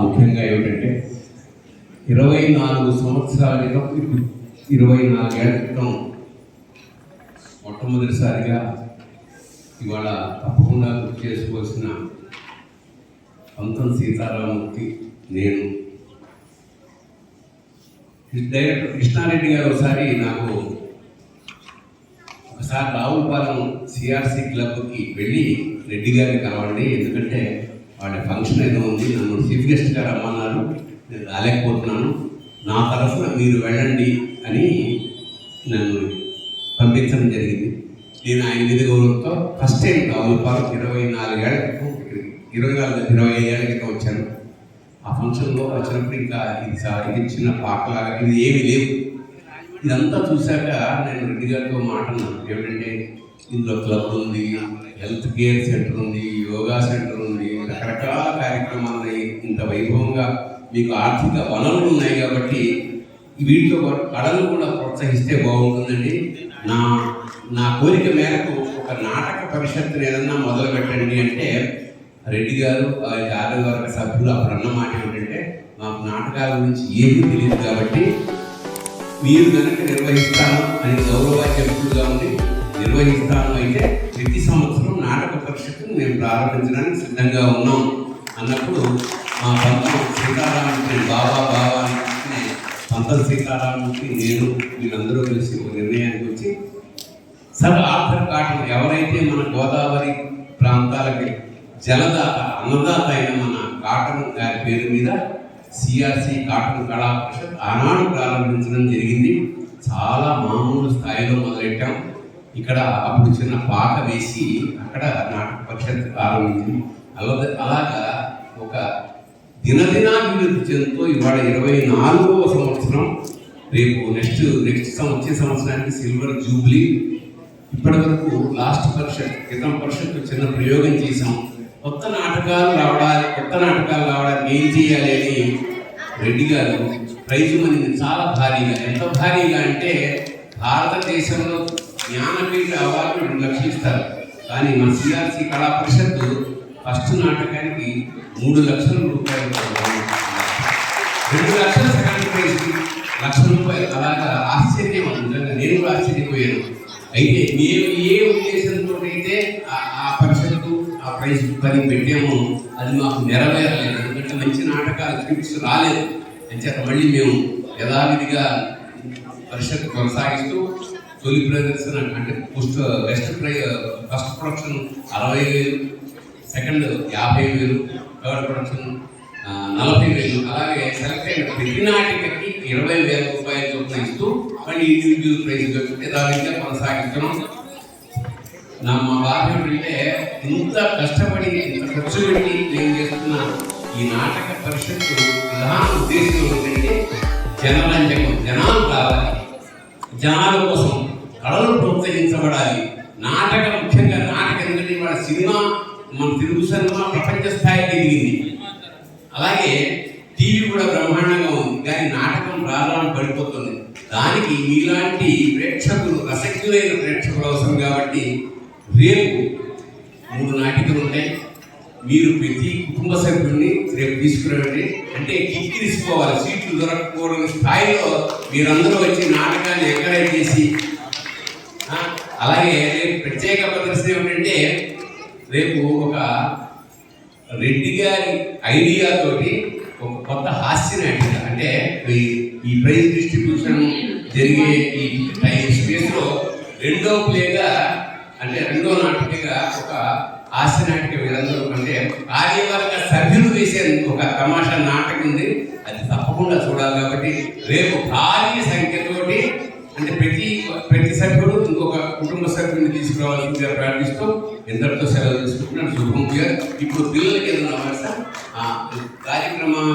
ముఖ్యంగా ఏమిటంటే ఇరవై నాలుగు సంవత్సరాల క్రితం ఇరవై నాలుగేళ్ళ క్రితం మొట్టమొదటిసారిగా ఇవాళ తప్పకుండా గుర్తు చేసుకోవాల్సిన పంతం సీతారామూర్తి నేను. డైరెక్టర్ కృష్ణారెడ్డి గారు ఒకసారి నాకు ఒకసారి రావులపాలెం సిఆర్సి క్లబ్కి వెళ్ళి రెడ్డి గారిని కలవండి ఎందుకంటే వాళ్ళ ఫంక్షన్ ఏదో ఉంది నన్ను చీఫ్ గెస్ట్గా రమ్మన్నారు నేను రాలేకపోతున్నాను. నా తరఫున మీరు వెళ్ళండి అని నన్ను పంపించడం జరిగింది. నేను ఆయన మీద గౌరవంతో ఫస్ట్ టైం రావులపాలెం ఇరవై నాలుగేళ్ళ క్రితం ఇరవై నాలుగు ఇరవై ఐదేళ్ళ క్రితం వచ్చాను. ఆ ఫంక్షన్లో వచ్చినప్పుడు ఇంకా ఇది సార్ ఇది చిన్న పాటలాగా ఇది ఏమీ లేవు. ఇదంతా చూశాక నేను రెడ్డి గారితో మాట్లాడినాను. ఏమిటంటే ఇందులో క్లబ్ ఉంది హెల్త్ కేర్ సెంటర్ ఉంది యోగా సెంటర్ ఉంది రకరకాల కార్యక్రమాలు ఉన్నాయి ఇంత వైభవంగా మీకు ఆర్థిక వనరులు ఉన్నాయి కాబట్టి వీటితో పాటు కళలు కూడా ప్రోత్సహిస్తే బాగుంటుందండి. నా నా కోరిక మేరకు ఒక నాటక పరిషత్తుని ఏదన్నా మొదలు పెట్టండి అంటే రెడ్డి గారు ఆ వర్గ సభ్యులు అప్పుడు అన్న మాట ఏమిటంటే మాకు నాటకాల గురించి ఏమీ తెలియదు కాబట్టి మీరు కనుక నిర్వహిస్తాను అని గౌరవాధ్యక్షుడుగా ఉండి ఉంది నిర్వహిస్తాను అయితే ప్రతి సంవత్సరం నాటక పరీక్షకు మేము ప్రారంభించడానికి సిద్ధంగా ఉన్నాం. అన్నప్పుడు మా పంత సీతారామూర్తి బాబా బాబా అని పంత పంతం సీతారామూర్తి నేను మీరందరూ కలిసి ఒక నిర్ణయానికి వచ్చి సర్ ఆర్థర్ కాటన్ ఎవరైతే మన గోదావరి ప్రాంతాలకి జలదాత అన్నదాత అయిన మన కాటన్ గారి పేరు మీద సిఆర్సి కాటన్ కళా పరిషత్ ఆనాడు ప్రారంభించడం జరిగింది. చాలా మామూలు స్థాయిలో మొదలెట్టాం. ఇక్కడ అప్పుడు చిన్న పాక వేసి అక్కడ నాటక పరిషత్ ప్రారంభించింది. అలా అలాగా ఒక దినదినాభివృద్ధి చెందుతూ ఇవాళ ఇరవై నాలుగవ సంవత్సరం. రేపు నెక్స్ట్ నెక్స్ట్ సం- వచ్చే సంవత్సరానికి సిల్వర్ జూబ్లీ. ఇప్పటి వరకు లాస్ట్ పరిషత్ క్రితం పరిషత్ చిన్న ప్రయోగం చేశాం. కొత్త నాటకాలు రావడానికి కొత్త నాటకాలు రావడానికి ఏం చేయాలి అని రెడ్డి గారు ప్రైజ్ మనీని చాలా భారీగా ఎంత భారీగా అంటే భారతదేశంలో జ్ఞానపీఠ అవార్డు రెండు లక్షలు ఇస్తారు. కానీ మన సిఆర్సి కళా పరిషత్ ఫస్ట్ నాటకానికి మూడు లక్షల రూపాయలు రెండు లక్షల సెకండ్ ప్రైజ్ లక్ష రూపాయలు. అలాగా ఆశ్చర్యం నిజంగా నేను కూడా ఆశ్చర్యపోయాను. అయితే మేము ఏ ఉద్దేశంతో అయితే ఆ- ఆ ఆ ప్రైజ్ పని పెట్టామో అది మాకు నెరవేరలేదు. ఎందుకంటే మంచి నాటకాలు స్క్రిప్ట్స్ రాలేదు. అంచేత మళ్ళీ మేము యథావిధిగా పరిషత్ కొనసాగిస్తూ తొలి ప్రదర్శన అంటే ఫస్ట్ బెస్ట్ ప్రై ఫస్ట్ ప్రొడక్షన్ అరవై వేలు సెకండ్ యాభై వేలు థర్డ్ ప్రొడక్షన్ నలభై వేలు. అలాగే సెలెక్ట్ అయిన ప్రతి నాటికకి ఇరవై వేల రూపాయల చొప్పున ఇస్తూ మళ్ళీ ఇండివిజువల్ ప్రైజ్ యథావిధిగా కొనసాగిస్తున్నాం. నా మా ఇంత కష్టపడి ఇంత ఖర్చు పెట్టి నేను చేస్తున్న? ఈ నాటక పరిషత్తు ప్రధాన ఉద్దేశం ఏంటంటే జనరంజకం జనాలు కావాలి. జనాల కోసం కళలు ప్రోత్సహించబడాలి. నాటక ముఖ్యంగా నాటక ఎందుకంటే ఇవాళ సినిమా మన తెలుగు సినిమా ప్రపంచ స్థాయికి ఎదిగింది. అలాగే టీవీ కూడా బ్రహ్మాండంగా ఉంది కానీ నాటకం ప్రారంభం పడిపోతుంది. దానికి మీలాంటి ప్రేక్షకులు రసక్తులైన ప్రేక్షకులు అవసరం కాబట్టి రేపు మూడు నాటికలు ఉంటాయి మీరు ప్రతి కుటుంబ సభ్యుడిని రేపు తీసుకురండి. అంటే కిక్కి తీసుకోవాలి. సీట్లు దొరకకపోవడం స్థాయిలో మీరందరూ వచ్చి నాటకాన్ని ఎంకరేజ్ చేసి అలాగే రేపు ప్రత్యేక ప్రదర్శన ఏమిటంటే రేపు ఒక రెడ్డి గారి ఐడియాతోటి ఒక కొత్త హాస్య నాటిక అంటే ఈ- ఈ ప్రైజ్ డిస్ట్రిబ్యూషన్ జరిగే ఈ టైం రెండో ప్లేగా అంటే రెండో నాటికగా ఒక హాస్య నాటిక వీరందరూ అంటే కార్యవర్గ సభ్యులు వేసే ఒక తమాషా నాటకం ఉంది. అది తప్పకుండా చూడాలి కాబట్టి రేపు భారీ సంఖ్యతోటి అంటే ప్రతి ప్రతి సభ్యుడు ఇంకొక కుటుంబ సభ్యుని తీసుకురావాల్సిందిగా ప్రార్థిస్తూ ఎందరితో సెలవు తీసుకుంటున్నాను శుభం గారు ఇప్పుడు పిల్లలకి ఏదైనా అవసరం కార్యక్రమం